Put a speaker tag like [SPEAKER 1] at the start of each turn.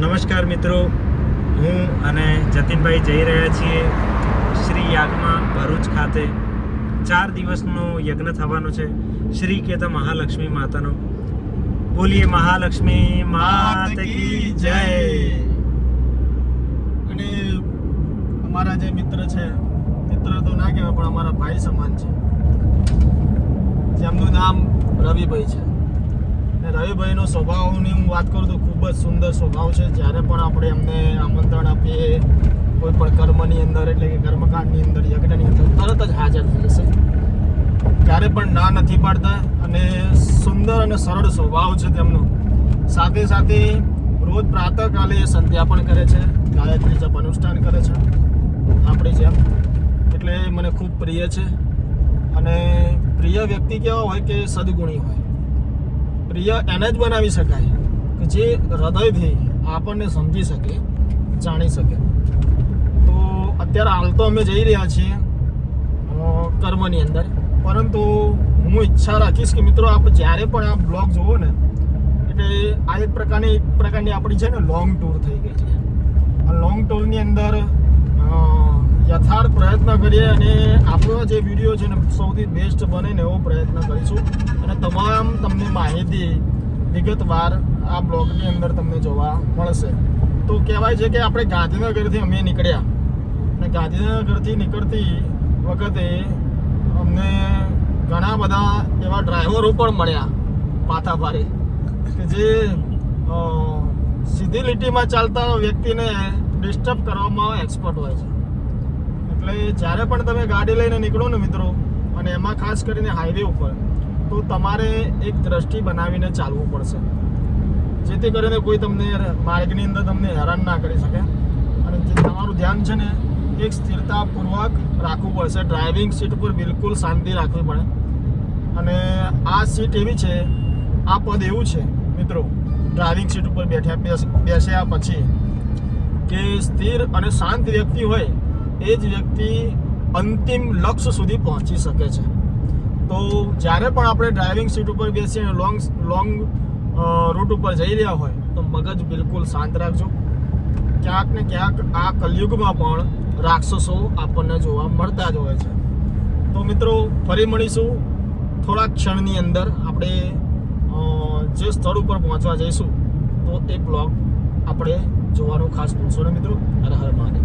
[SPEAKER 1] નમસ્કાર મિત્રો. હું અને જતીનભાઈ જઈ રહ્યા છીએ શ્રી યાગમાં ભરૂચ ખાતે. ચાર દિવસનો યજ્ઞ થવાનો છે. શ્રી કેતા મહાલક્ષ્મી માતાનો. બોલીએ મહાલક્ષ્મી માત કી જય.
[SPEAKER 2] અને અમારા જે મિત્ર છે, મિત્ર તો ના કહેવાય, પણ અમારા ભાઈ સમાન છે. જેમનું નામ રવિભાઈ છે. અને રવિભાઈનો સ્વભાવની હું વાત કરું તો ખૂબ જ સુંદર સ્વભાવ છે. જ્યારે પણ આપણે એમને આમંત્રણ આપીએ, કોઈ પણ કર્મની અંદર, એટલે કે કર્મકાંડની અંદર, યજ્ઞની અંદર, તરત જ હાજર થઈ જશે. ક્યારે પણ ના નથી પાડતા અને સુંદર અને સરળ સ્વભાવ છે તેમનો. સાથે સાથે રોજ પ્રાતઃકાલે એ સંધ્યા પણ કરે છે, ગાયત્રી જપ અનુષ્ઠાન કરે છે, આપણી જેમ. એટલે મને ખૂબ પ્રિય છે. અને પ્રિય વ્યક્તિ કેવા હોય કે સદગુણી હોય. પ્રિય એને જ બનાવી શકાય કે જે હૃદયથી આપણને સમજી શકે, જાણી શકે. તો અત્યારે હાલ તો અમે જઈ રહ્યા છીએ કર્મની અંદર. પરંતુ હું ઈચ્છા રાખીશ કે મિત્રો આપ જ્યારે પણ આ બ્લોગ જોવો ને, એટલે આ એક પ્રકારની એક પ્રકારની આપણી છે ને લોંગ ટૂર થઈ ગઈ છે. આ લોંગ ટૂરની અંદર યથાર્થ પ્રયત્ન કરીએ અને આપણો જે વીડિયો છે ને સૌથી બેસ્ટ બને ને એવો પ્રયત્ન કરીશું. અને તમામ તમને માહિતી વિગતવાર આ બ્લોગની અંદર તમને જોવા મળશે. તો કહેવાય છે કે આપણે ગાંધીનગરથી અમે નીકળ્યા. અને ગાંધીનગરથી નીકળતી વખતે અમને ઘણા બધા એવા ડ્રાઈવરો પણ મળ્યા માથા કે જે સીધી લીટીમાં ચાલતા વ્યક્તિને ડિસ્ટર્બ કરવામાં એક્સપર્ટ હોય છે. એટલે જ્યારે પણ તમે ગાડી લઈને નીકળો ને મિત્રો, અને એમાં ખાસ કરીને હાઈવે ઉપર, તો તમારે એક દ્રષ્ટિ બનાવીને ચાલવું પડશે. જેથી કરીને કોઈ તમને માર્ગની અંદર તમને હેરાન ના કરી શકે. અને જે તમારું ધ્યાન છે ને, એક સ્થિરતાપૂર્વક રાખવું પડશે. ડ્રાઇવિંગ સીટ ઉપર બિલકુલ શાંતિ રાખવી પડે. અને આ સીટ એવી છે, આ પદ એવું છે, મિત્રો ડ્રાઇવિંગ સીટ ઉપર બેઠ્યા બેસ- બેસ્યા પછી, કે સ્થિર અને શાંત વ્યક્તિ હોય એ જ વ્યક્તિ અંતિમ લક્ષ્ય સુધી પહોંચી શકે છે. તો જ્યારે પણ આપણે ડ્રાઇવિંગ સીટ ઉપર બેસીને લોંગ લોંગ રૂટ ઉપર જઈ રહ્યા હોય, તો મગજ બિલકુલ શાંત રાખજો. ક્યાંક ને ક્યાંક આ કલયુગમાં પણ રાક્ષસો આપણને જોવા મળતા જ હોય છે. તો મિત્રો, ફરી મળીશું. થોડા ક્ષણની અંદર આપણે જે સ્થળ ઉપર પહોંચવા જઈશું, તો એ બ્લોગ આપણે જોવાનું ખાસ ભૂલશો ને મિત્રો. હર હર મહાદેવ.